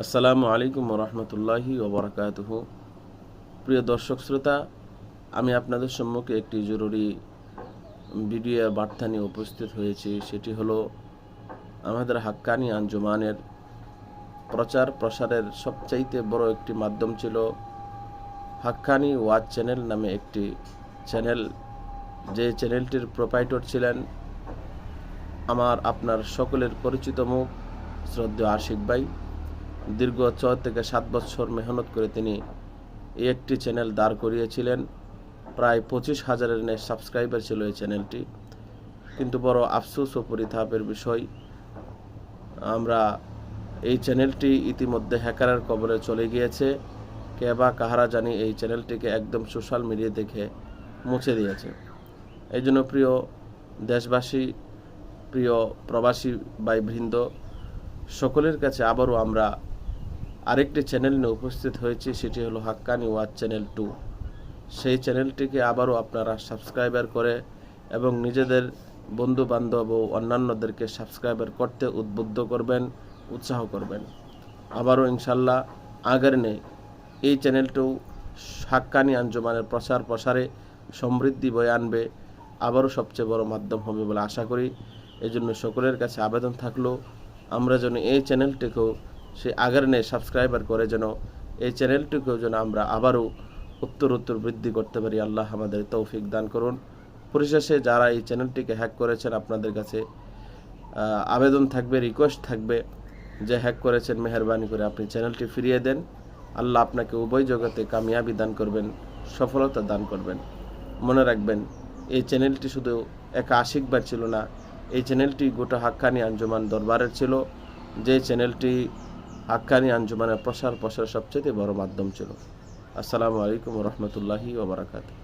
আসসালামু আলাইকুম রহমতুল্লাহি ওবরাকাতুহ। প্রিয় দর্শক শ্রোতা, আমি আপনাদের সম্মুখে একটি জরুরি ভিডিও বার্তা নিয়ে উপস্থিত হয়েছি। সেটি হলো, আমাদের হাক্কানি আঞ্জুমানের প্রচার প্রসারের সবচাইতে বড় একটি মাধ্যম ছিল হাক্কানি ওয়াচ চ্যানেল নামে একটি চ্যানেল। যে চ্যানেলটির প্রোপাইটর ছিলেন আমার আপনার সকলের পরিচিত মুখ শ্রদ্ধেয় আশিক ভাই। দীর্ঘ ছ থেকে সাত বছর মেহনত করে তিনি এই একটি চ্যানেল দাঁড় করিয়েছিলেন। প্রায় পঁচিশ হাজারের ন্যায় সাবস্ক্রাইবার ছিল এই চ্যানেলটি কিন্তু বড় আফসোস ও পরিতাপের বিষয়, আমরা এই চ্যানেলটি ইতিমধ্যে হ্যাকারের কবলে চলে গিয়েছে। কে বা কাহারা জানি এই চ্যানেলটিকে একদম সোশ্যাল মিডিয়া দেখে মুছে দিয়েছে। এই জন্য প্রিয় দেশবাসী, প্রিয় প্রবাসী ভাইবৃন্দ, সকলের কাছে আবারও আমরা আরেকটি চ্যানেল নিয়ে উপস্থিত হয়েছি, সেটি হলো হাক্কানি ওয়াচ চ্যানেল টু সেই চ্যানেলটিকে আবারও আপনারা সাবস্ক্রাইবার করে এবং নিজেদের বন্ধু বান্ধব ও অন্যান্যদেরকে সাবস্ক্রাইবার করতে উদ্বুদ্ধ করবেন, উৎসাহ করবেন। আবারও ইনশাল্লাহ আগের নেই। এই চ্যানেলটিও হাক্কানি আঞ্জুমানের প্রচার প্রসারে সমৃদ্ধি বয়ে আনবে, আবারও সবচেয়ে বড় মাধ্যম হবে বলে আশা করি। এই জন্য সকলের কাছে আবেদন থাকল, আমরা যেন এই চ্যানেলটিকেও সে আগের নেই সাবস্ক্রাইবার করে যেন এই চ্যানেলটিকেও যেন আমরা আবারও উত্তর উত্তর বৃদ্ধি করতে পারি। আল্লাহ আমাদের তৌফিক দান করুন। পরিশেষে যারা এই চ্যানেলটিকে হ্যাক করেছেন, আপনাদের কাছে আবেদন থাকবে রিকোয়েস্ট থাকবে যে হ্যাক করেছেন, মেহরবানি করে আপনি চ্যানেলটি ফিরিয়ে দেন। আল্লাহ আপনাকে উভয় জগতে কামিয়াবি দান করবেন, সফলতা দান করবেন। মনে রাখবেন, এই চ্যানেলটি শুধু একা আশিকবার ছিল না, এই চ্যানেলটি গোটা হাক্কানি আঞ্জুমান দরবারের ছিল। যে চ্যানেলটি হাক্কানি আঞ্জুমানের প্রসার প্রসার সবচেয়ে বড় মাধ্যম ছিল। আসসালামু আলাইকুম রহমতুল্লাহি ওবরাকাতু